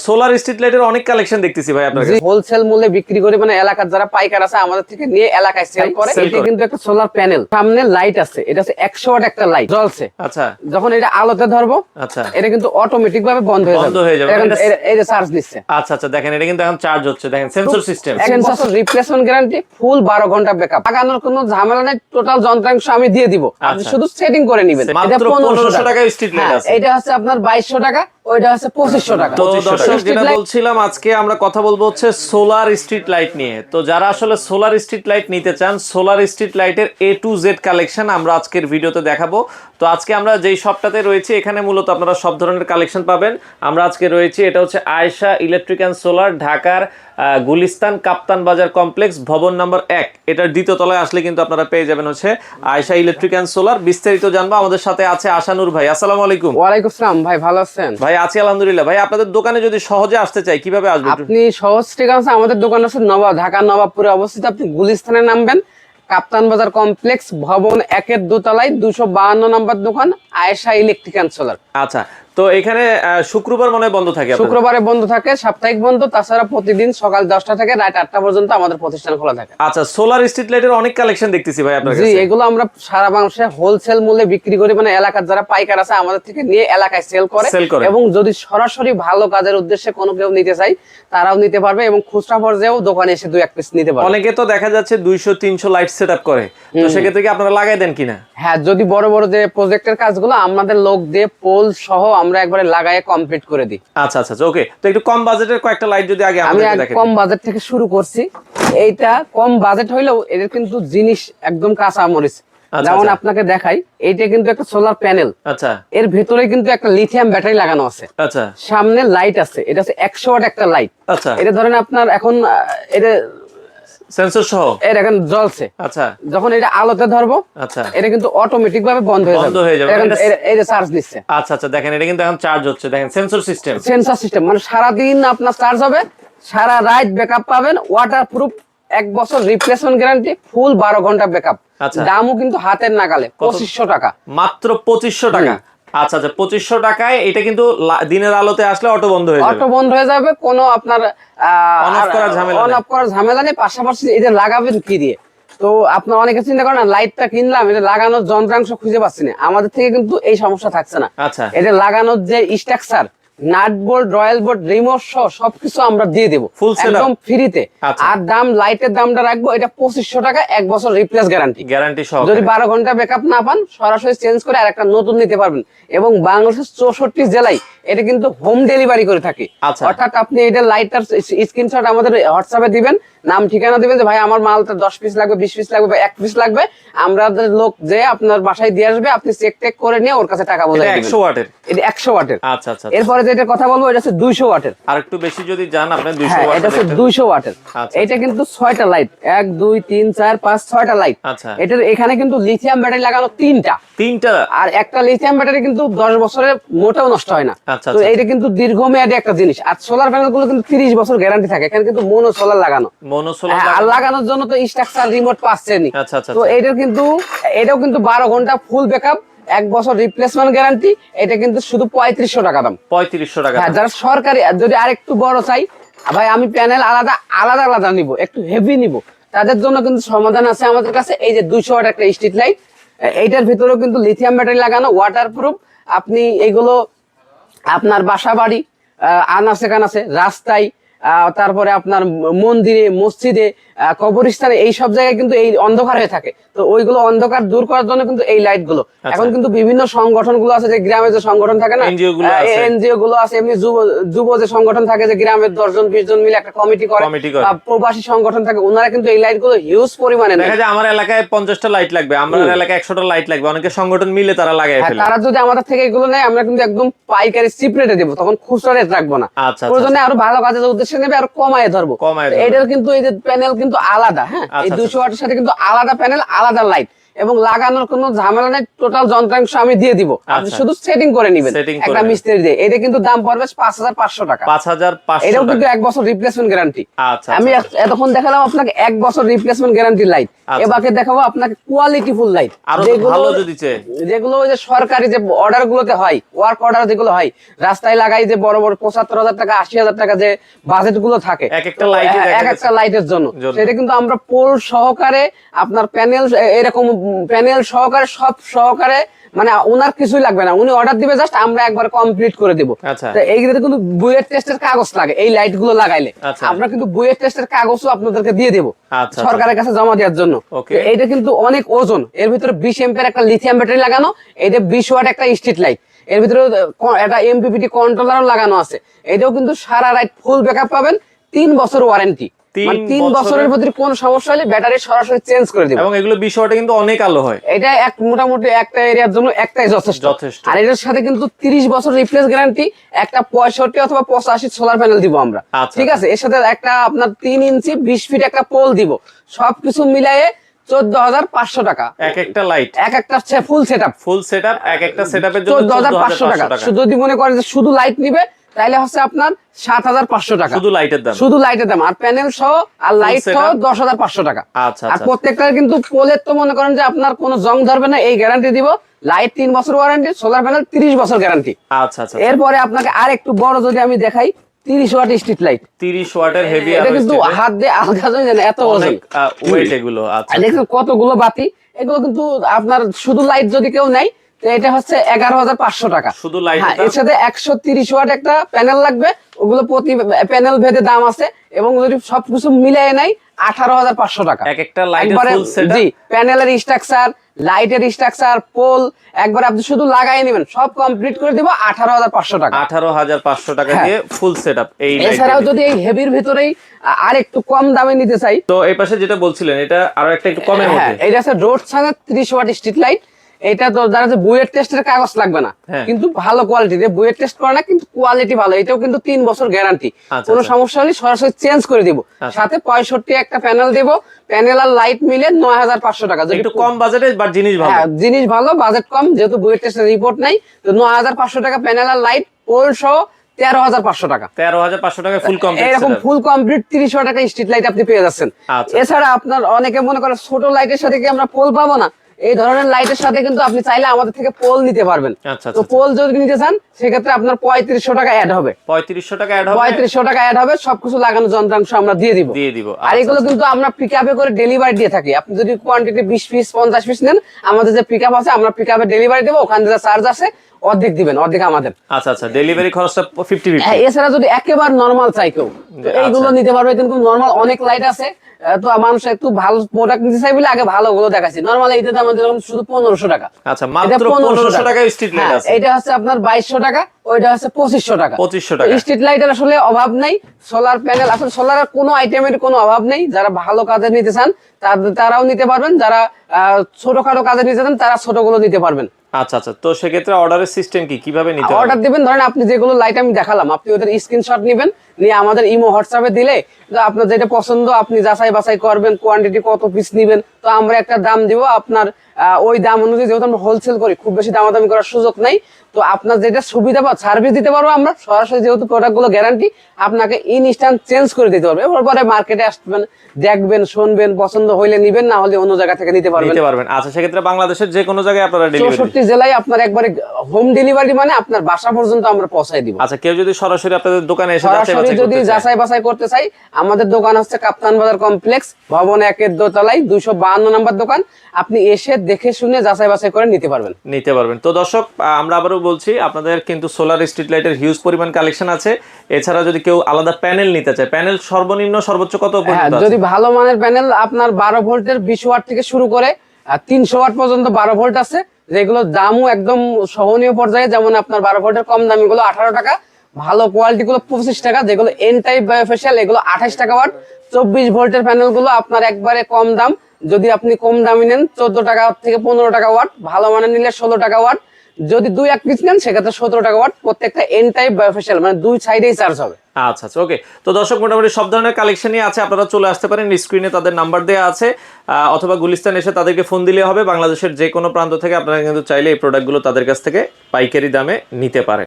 Solar street লাইটের অনেক collection দেখতেছি ভাই আপনার হোলসেল মূল্যে বিক্রি করে মানে এলাকার যারা পাইকার আছে আমাদের থেকে নিয়ে এলাকায় সেল করে। এটা কিন্তু একটা সোলার প্যানেল সামনে লাইট আছে। এটা হচ্ছে একশো ওয়াট একটা লাইট জ্বলছে। আচ্ছা। যখন এটা আলোতে ধরবো আচ্ছা। এটা কিন্তু অটোমেটিক ভাবে বন্ধ হয়ে যাবে। বন্ধ হয়ে যাবে। এটা- এটা- এই যে চার্জ দিচ্ছে। আচ্ছা আচ্ছা দেখেন এটা কিন্তু এখন চার্জ হচ্ছে। দেখেন সেন্সর সিস্টেম বছর রিপ্লেসমেন্ট গ্যারান্টি ফুল বারো ঘণ্টা ব্যাকআপ লাগানোর কোনো ঝামেলা নাই। টোটাল যন্ত্রাংশ আমি দিয়ে দিব। আপনি আচ্ছা। শুধু সেটিং করে নিবেন। মাত্র 1500 টাকায় street light হ্যাঁ, আছে। এটা হচ্ছে আপনার বাইশশো টাকা। ওইটা হচ্ছে পঁচিশশো টাকা। তো দর্শক যেটা বলছিলাম আজকে আমরা কথা বলব হচ্ছে সোলার স্ট্রিট লাইট নিয়ে। তো যারা আসলে সোলার স্ট্রিট লাইট নিতে চান সোলার স্ট্রিট লাইটের এ টু জেড কালেকশন আমরা আজকের ভিডিওতে দেখাবো। তো আজকে আমরা যেই শপটাতে রয়েছি এখানে মূলত আপনারা সব ধরনের কালেকশন পাবেন। আমরা আজকে রয়েছি এটা হচ্ছে আয়শা ইলেকট্রিক অ্যান্ড সোলার ঢাকার গুলিস্তান কাপ্তান বাজার কমপ্লেক্স ভবন নাম্বার এক। এটার দ্বিতীয় তলায় আসলে কিন্তু আপনারা পেয়ে যাবেন হচ্ছে আয়শা ইলেকট্রিক অ্যান্ড সোলার। বিস্তারিত জানব। আমাদের সাথে আছে আশানুর ভাই। আসসালামু আলাইকুম। ওয়ালাইকুম আসসালাম। ভাই ভালো আছেন? ভাই আছি আলহামদুলিল্লাহ। ভাই আপনাদের দোকানে যদি সহজে আসতে চাই কীভাবে আসবে একটু- আপনি সহজ ঠিক আছে। আমাদের দোকান আছে নবাব ঢাকা নবাবপুরে অবস্থিত। আপনি গুলিস্তানে নামবেন। কাপ্তান বাজার কমপ্লেক্স ভবন একের দোতলায় দুশো বাহান্ন নম্বর দোকান আয়েশা ইলেকট্রিক অ্যান্ড সোলার। আচ্ছা। তো এখানে শুক্রবার মনে বন্ধ থাকে শুক্রবারে বন্ধ থাকে সাপ্তাহিক বন্ধ তাছাড়া প্রতিদিন সকাল দশটা থেকে রাত আটটা পর্যন্ত আমাদের প্রতিষ্ঠান খোলা থাকে। আচ্ছা সোলার স্ট্রিট লাইটের অনেক কালেকশন দেখতেছি ভাই আপনার জি এগুলো আমরা সারা বাংলাদেশে হোলসেল মূল্যে বিক্রি করি মানে এলাকার যারা পাইকার আছে আমাদের থেকে নিয়ে এলাকায় সেল করে। এবং যদি সরাসরি ভালো কাজের উদ্দেশ্যে কোনো কেউ নিতে চাই তারাও নিতে পারবে এবং খুচরা পর্যায়েও দোকানে এসে দুই এক পিস নিতে পারবে। অনেকে তো দেখা যাচ্ছে দুইশো তিনশো লাইট সেট আপ করে। তো সেক্ষেত্রে কি আপনারা লাগাই দেন কিনা? হ্যাঁ যদি বড় বড় যে প্রজেক্টের কাজগুলো আমাদের লোক দিয়ে পোল সহ আমরা একবারে লাগায়ে কমপ্লিট করে দিই। আচ্ছা আচ্ছা ওকে তো একটু কম বাজেটের কয়েকটা লাইট যদি আগে আমি কম বাজেট থেকে শুরু করছি। এইটা কম বাজেট হইলেও এদের কিন্তু জিনিস একদম কাঁচা মরিচ। আচ্ছা, যেমন আচ্ছা। আপনাকে দেখাই এইটা কিন্তু একটা সোলার প্যানেল আচ্ছা। এর ভেতরে কিন্তু একটা লিথিয়াম ব্যাটারি লাগানো আছে। আচ্ছা। সামনে লাইট আছে। এটা হচ্ছে একশো ওয়াট একটা লাইট আচ্ছা। এটা ধরেন আপনার এখন এটা সেন্সর সহ? এটা এখন জ্বলছে। আচ্ছা। যখন এটা আলোতে ধরবো আচ্ছা। এটা কিন্তু অটোমেটিক ভাবে বন্ধ হয়ে বন্ধ হয়ে যাবে। এখন এটা- চার্জ দিচ্ছে। আচ্ছা আচ্ছা দেখেন এটা কিন্তু এখন চার্জ হচ্ছে। দেখেন সেন্সর সিস্টেম সেন্সর সিস্টেম মানে সারাদিন আপনার চার্জ হবে সারা রাত ব্যাকআপ পাবেন ওয়াটার প্রুফ এক বছর রিপ্লেসমেন্ট গ্যারান্টি ফুল বারো ঘণ্টা ব্যাকআপ আচ্ছা। দামও কিন্তু হাতের নাগালে পঁচিশশো টাকা। মাত্র পঁচিশশো টাকা। আচ্ছা আচ্ছা পঁচিশশো টাকায় এটা কিন্তু দিনের আলোতে আসলে অটো বন্ধ হয়ে যাবে। অটো বন্ধ হয়ে যাবে কোনো আপনার অন নেই। অফ করার ঝামেলা নেই পাশাপাশি এটা লাগাবেন কি দিয়ে? তো আপনার অনেকে চিন্তা করেন লাইটটা কিনলাম এটা লাগানোর যন্ত্রাংশ খুঁজে পাচ্ছি না। আমাদের থেকে কিন্তু এই সমস্যা থাকছে না। আচ্ছা। এটা লাগানোর যে structure nut bolt royal board remote সহ সবকিছু আমরা দিয়ে দেবো। একদম ফ্রিতে। আচ্ছা। আর দাম লাইটের দামটা রাখব এটা পঁচিশশো টাকা এক বছর রিপ্লেস গ্যারান্টি গ্যারান্টি সহ যদি বারো ঘণ্টা ব্যাকআপ না পান সরাসরি চেঞ্জ করে আর একটা নতুন নিতে পারবেন। এবং বাংলাদেশের চৌষট্টি জেলায় এটা কিন্তু হোম ডেলিভারি করে থাকে। আচ্ছা। অর্থাৎ আপনি এটা লাইটার স্ক্রিনশট আমাদের হোয়াটসঅ্যাপে দিবেন নাম ঠিকানা দিবেন যে ভাই আমার মালটা দশ পিস লাগবে বিশ পিস লাগবে এক পিস লাগবে। আমাদের লোক যে আপনার বাসায় দিয়ে আসবে আপনি চেক টেক করে নিয়ে ওর কাছে টাকা বোঝাই একশো ওয়াটের। এটা একশো ওয়াটের। আচ্ছা আচ্ছা এরপরে যেটা কথা বলব এটা হচ্ছে দুইশো ওয়াটের। আর একটু বেশি যদি যান আপনি দুইশো হ্যাঁ এটা হচ্ছে দুইশো ওয়াটের। আচ্ছা। এটা কিন্তু ছয়টা লাইট এক দুই তিন চার পাঁচ ছয়টা লাইট আচ্ছা। এটার এখানে কিন্তু লিথিয়াম ব্যাটারি লাগানো তিনটা। তিনটা? আর একটা লিথিয়াম ব্যাটারি কিন্তু দশ বছরের মোটেও নষ্ট হয় না। আচ্ছা, তো আচ্ছা। এটা কিন্তু দীর্ঘমেয়াদী একটা জিনিস। আর সোলার প্যানেলগুলো কিন্তু তিরিশ বছর গ্যারান্টি থাকে। এখানে কিন্তু মনো সোলার লাগানো। আর লাগানোর জন্য তো স্ট্রাকচার রিমোট পাচ্ছেনই আচ্ছা, আচ্ছা, তো আচ্ছা। এটার কিন্তু এটাও কিন্তু বারো ঘণ্টা ফুল ব্যাকআপ এক বছর রিপ্লেসমেন্ট গ্যারান্টি এটা কিন্তু শুধু পঁয়ত্রিশশো টাকা দাম। পঁয়ত্রিশশো টাকা হ্যাঁ যারা সরকারি যদি আরেকটু বড় চাই ভাই আমি প্যানেল আলাদা আলাদা আলাদা নিব একটু হেভি নিব। তাদের জন্য কিন্তু সমাধান আছে আমাদের কাছে এই যে দুইশো ওয়াট একটা স্ট্রিট লাইট এইটার ভিতরেও কিন্তু লিথিয়াম ব্যাটারি লাগানো ওয়াটার প্রুফ আপনি এইগুলো আপনার বাসা বাড়ি আনাচে কানাচে রাস্তায় তারপরে আপনার মন্দিরে মসজিদে কবরস্থানে এই সব জায়গায় কিন্তু এই অন্ধকার হয়ে থাকে। তো ওইগুলো অন্ধকার দূর করার জন্য কিন্তু এই লাইটগুলো এখন কিন্তু বিভিন্ন সংগঠনগুলো আছে যে গ্রামে যে সংগঠন থাকে না। এনজিও গুলো আছে। এমনি যুব যুব যে সংগঠন থাকে যে গ্রামের দশজন বিশ জন মিলে একটা কমিটি করে প্রবাসী সংগঠন থাকে ওনারা কিন্তু এই লাইটগুলো হিউজ পরিমাণে দেখা যায় আমার এলাকায় পঞ্চাশটা লাইট লাগবে আমার এলাকায় একশোটা লাইট লাগবে অনেকে সংগঠন মিলে তারা লাগাই হ্যাঁ, তারা যদি আমাদের থেকে এগুলো নেয় আমরা কিন্তু একদম পাইকারি চিপ রেটে দেবো তখন খুচরা রেট রাখব না। আচ্ছা, আচ্ছা, প্রয়োজনে আরও ভালো কাজের উদ্দেশ্যে আর কমায় ধরবো। এটার কিন্তু এই যে প্যানেল কিন্তু আলাদা হ্যাঁ? এই আচ্ছা, দুশো ওয়াটের সাথে কিন্তু আলাদা প্যানেল আলাদা লাইট এবং লাগানোর কোনো ঝামেলা নেই টোটাল যন্ত্রাংশ আমি দিয়ে দিব। আপনি আচ্ছা। শুধু সেটিং করে নেবেন। একটা মিস্ত্রি দিয়ে। এটা কিন্তু দাম পড়বে পাঁচ হাজার পাঁচশো টাকা। পাঁচ হাজার পাঁচশো এটাও কিন্তু এক বছর রিপ্লেসমেন্ট গ্যারান্টি আচ্ছা আমি আচ্ছা। এতক্ষণ দেখালাম আপনাকে এক বছর রিপ্লেসমেন্ট গ্যারান্টি লাইট আচ্ছা। এবারে দেখাবো আপনাকে কোয়ালিটি ফুল লাইট যেগুলো ওই যে সরকারি যে অর্ডার গুলোতে হয় ওয়ার্ক অর্ডার যেগুলো হয় রাস্তায় লাগাই যে বড় বড় পঁচাত্তর হাজার টাকা আশি হাজার টাকা যে বাজেটগুলো থাকে এক একটা লাইটের জন্য। সেটা কিন্তু আমরা পোল সহকারে আপনার প্যানেল এরকম প্যানেল সহকারে সব সহকারে মানে ওনার কিছুই লাগবে না। উনি অর্ডার দিবে জাস্ট আমরা একবার কমপ্লিট করে দিব। আচ্ছা। এইগুলোতে কিন্তু বুয়েট টেস্টের কাগজ লাগে এই লাইটগুলো লাগাইলে। আচ্ছা। আমরা কিন্তু বুয়েট টেস্টের কাগজও আপনাদেরকে দিয়ে দেবো আচ্ছা, সরকারের কাছে জমা দেওয়ার জন্য. এইটা কিন্তু অনেক ওজন। এর ভিতরে বিশ এম্পের একটা লিথিয়াম ব্যাটারি লাগানো এটা বিশ ওয়াট একটা স্ট্রিট লাইটের ভিতরে একটা এমপিপিটি কন্ট্রোলারও লাগানো আছে। এটাও কিন্তু সারা রাইট ফুল ব্যাকআপ পাবেন তিন বছর ওয়ারেন্টি তিন মানে বছরের- বছরের ভিতরে কোন সমস্যা হলে ব্যাটারি সরাসরি চেঞ্জ করে দিবে। এবং এগুলো বিশ ওয়াটে কিন্তু অনেক আলো হয়। এটা এক মোটামুটি একটা এরিয়ার জন্য একটাই যথেষ্ট। যথেষ্ট। আর এটার সাথে কিন্তু তিরিশ বছর রিপ্লেস গ্যারান্টি একটা পঁয়ষট্টি অথবা পঁচাশি সোলার প্যানেল দিব আমরা। আচ্ছা। ঠিক আছে? এর সাথে একটা আপনার তিন ইঞ্চি বিশ ফিট একটা পোল দিব। সবকিছু মিলাইয়ে চোদ্দ হাজার পাঁচশো টাকা। এক একটা লাইট এক একটা full set up full setup এক একটা সেটআপের জন্য চোদ্দ হাজার পাঁচশো টাকা। শুধু যদি মনে করেন যে শুধু লাইট নিবে তাহলে হচ্ছে আপনার সাত হাজার পাঁচশো টাকা। শুধু লাইটের দাম। শুধু লাইটের দাম। আর প্যানেল সহ আর লাইট সহ দশ হাজার পাঁচশো টাকা। আচ্ছা আর আচ্ছা প্রত্যেকটার কিন্তু পোলের তো মনে করেন যে আপনার কোনো জং ধরবে না এই গ্যারান্টি দিব। লাইট তিন বছর ওয়ারেন্টি সোলার প্যানেল তিরিশ বছর গ্যারান্টি আচ্ছা আচ্ছা এরপরে আপনাকে আর একটু বড় যদি আমি দেখাই তিরিশ ওয়াট স্ট্রিট লাইট তিরিশ ওয়াটের হেভি এটা কিন্তু হাত দিয়ে আলগা যায় না এত ওজন। ওয়েট এগুলো আচ্ছা। আর দেখছেন কতগুলো বাতি। এগুলো কিন্তু আপনার শুধু লাইট যদি কেউ নেয় এটা হচ্ছে এগারো হাজার পাঁচশো টাকা। শুধু লাইট হ্যাঁ এর সাথে একশো তিরিশ ওয়াট একটা প্যানেল লাগবে। ওগুলো প্রতি প্যানেল ভেদে দাম আছে এবং যদি সবকিছু মিলিয়ে নেয় আঠারো হাজার পাঁচশো টাকা। এক একটা জি প্যানেলের স্ট্রাকচার লাইটের স্ট্রাকচার পোল একবার আপনি শুধু লাগাই নেবেন সব কমপ্লিট করে দিব আঠারো হাজার পাঁচশো টাকা। আঠারো হাজার পাঁচশো টাকা হ্যাঁ। দিয়ে ফুল সেটআপ এই এছাড়াও যদি এই হেভির ভিতরেই আর একটু কম দামে নিতে চাই। তো এই পাশে যেটা বলছিলেন এটা আরও একটা একটু কমের হ্যাঁ মধ্যে। এটা আছে রোড সাইনের ত্রিশ ওয়াট স্ট্রিট লাইট এটা তো যারা যে বুয়েট টেস্টের কাগজ লাগবে না হ্যাঁ। কিন্তু ভালো কোয়ালিটি বুয়েট টেস্ট করে না কিন্তু কোয়ালিটি ভালো এটাও কিন্তু তিন বছর গ্যারান্টি আচ্ছা, কোনো আচ্ছা। সমস্যা হলে সরাসরি চেঞ্জ করে দিব আচ্ছা। সাথে পঁয়ষট্টি একটা প্যানেল দেব প্যানেল আর লাইট মিলে নয় হাজার পাঁচশো টাকা একটু কম বাজেটে জিনিস ভালো হ্যাঁ জিনিস ভালো বাজেট কম যেহেতু বুয়েট টেস্টের রিপোর্ট নাই তো নয় হাজার পাঁচশো টাকা প্যানেল আর লাইট পোল সহ তেরো হাজার পাঁচশো টাকা তেরো হাজার পাঁচশো টাকা ফুল কমপ্লিট এরকম ফুল কমপ্লিট টাকা স্ট্রিট লাইট আপনি পেয়ে যাচ্ছেন। এছাড়া আপনার অনেকে মনে করে ছোট লাইটের সাথে কি আমরা পোল পাবো না এই ধরনের লাইটের সাথে কিন্তু আপনি চাইলে আমাদের থেকে পোল নিতে পারবেন। আচ্ছা তো আচ্ছা। পোল যদি নিতে চান সেক্ষেত্রে আপনার পঁয়ত্রিশশো টাকা অ্যাড হবে। পঁয়ত্রিশশো টাকা অ্যাড হবে? পঁয়ত্রিশশো টাকা অ্যাড হবে সবকিছু লাগানো যন্ত্রাংশ আমরা দিয়ে দিব। দিয়ে দিব আর এগুলো কিন্তু আমরা পিক আপে করে ডেলিভারি দিয়ে থাকি। আপনি যদি কোয়ান্টিটি বিশ পিস পঞ্চাশ পিস নেন আমাদের যে পিক আপ আছে আমরা পিক আপে ডেলিভারি দেবো ওখান থেকে চার্জ আছে অর্ধেক দিবেন অর্ধেক আমাদের। আচ্ছা আচ্ছা ডেলিভারি খরচটা ফিফটি ফিফটি হ্যাঁ এছাড়া যদি একেবারে নর্মাল চাই কেউ আচ্ছা। এইগুলো নিতে পারবে কিন্তু নর্মাল অনেক লাইট আছে তো মানুষ একটু ভালো প্রোডাক্ট নিতে চাই বলে আগে ভালো গুলো দেখাচ্ছি। নর্মাল এইটাতে আমাদের এখন শুধু পনেরোশো টাকা। আচ্ছা মাত্র 1500 পনেরোশো টাকায় স্ট্রিট লাইট হ্যাঁ, আছে। এটা হচ্ছে আপনার বাইশশো টাকা ওইটা হচ্ছে পঁচিশশো টাকা। 2500 টাকা। স্ট্রিট লাইটের আসলে অভাব নাই। সোলার প্যানেল আসলে সোলারের কোনো আইটেমের কোনো অভাব নেই। যারা ভালো কাজে নিতে চান তারাও নিতে পারবেন। যারা আহ, ছোটখাটো কাজে নিতে চান তারা ছোটগুলো নিতে পারবেন। আচ্ছা আচ্ছা। তো সেক্ষেত্রে অর্ডারের সিস্টেম কি? কীভাবে নিতে অর্ডার দিবেন ধরেন আপনি যেগুলো লাইট আমি দেখালাম আপনি ওদের স্ক্রিনশট নেবেন নিয়ে আমাদের ইমো হোয়াটসঅ্যাপে দিলে তো আপনার যেটা পছন্দ আপনি যাচাই বাছাই করবেন কোয়ান্টিটি কত পিস নেবেন। তো আমরা একটা দাম দিব আপনার ওই দাম অনুযায়ী যেহেতু আমরা হোলসেল করি খুব বেশি দামাদামি করার সুযোগ নাই। তো আপনার যেটা সুবিধা বা সার্ভিস দিতে পারব আমরা সরাসরি যেহেতু প্রোডাক্টগুলো গ্যারান্টি আপনাকে ইনস্ট্যান্ট চেঞ্জ করে দিতে পারব। পরে মার্কেটে আসবেন দেখবেন শুনবেন পছন্দ হইলে নিবেন না হলে অন্য জায়গা থেকে নিতে পারবেন। নিতে পারবেন। আচ্ছা সেক্ষেত্রে বাংলাদেশের যে কোনো জায়গায় আপনারা ডেলিভারি চৌষট্টি জেলায় আপনার একবারে হোম ডেলিভারি মানে আপনার বাসা পর্যন্ত আমরা পৌঁছাই দিব। আচ্ছা কেউ যদি সরাসরি আপনাদের দোকানে এসে যাচাই সরাসরি বাছাই যদি যাচাই বাছাই করতে চাই আমাদের দোকান হচ্ছে কাপ্তান বাজার কমপ্লেক্স ভবন একের দোতলায় দুইশো বাহান্ন নম্বর দোকান। আপনি এসে দেখে শুনে যাচাই বাছাই করে নিতে পারবেন। নিতে পারবেন। তো দর্শক আমরা আবারও বলছি আপনাদের কিন্তু সোলার স্ট্রিট লাইটের হিউজ পরিমাণ কালেকশন আছে। এছাড়া যদি কেউ আলাদা প্যানেল নিতে চায় প্যানেল সর্বনিম্ন সর্বোচ্চ কত হ্যাঁ পর্যন্ত যদি ভালো মানের প্যানেল আপনার বারো ভোল্টের বিশ ওয়াট থেকে শুরু করে তিনশো ওয়াট পর্যন্ত বারো ভোল্ট আছে। যেগুলো দামও একদম সহনীয় পর্যায়ে যেমন আপনার বারো ভোল্টের কম দামি গুলো আঠারো টাকা ভালো কোয়ালিটি গুলো পঁচিশ টাকা যেগুলো এন টাইপ বায়োফেশিয়াল এগুলো আঠাশ টাকা ওয়াট চব্বিশ ভোল্টের প্যানেলগুলো আপনার একবারে কম দাম। যদি আপনি কম দামি নেন চোদ্দ টাকা থেকে পনেরো টাকা ওয়াট ভালো মানের নিলে ষোলো টাকা ওয়াট যদি দুই এক পিস নেন, সেক্ষেত্রে সতেরো টাকা ওয়াট প্রত্যেকটা এন টাইপ বায়োফেশিয়াল মানে দুই সাইডেই চার্জ হবে। আচ্ছা আচ্ছা ওকে তো দর্শক, মোটামুটি সব ধরনের কালেকশনই আছে, আপনারা চলে আসতে পারেন স্ক্রিনে তাদের নাম্বার দেওয়া আছে অথবা গুলিস্তান এসে তাদেরকে ফোন দিলে হবে, বাংলাদেশের যে কোনো প্রান্ত থেকে আপনারা কিন্তু চাইলে এই প্রোডাক্টগুলো তাদের কাছ থেকে পাইকারি দামে নিতে পারেন।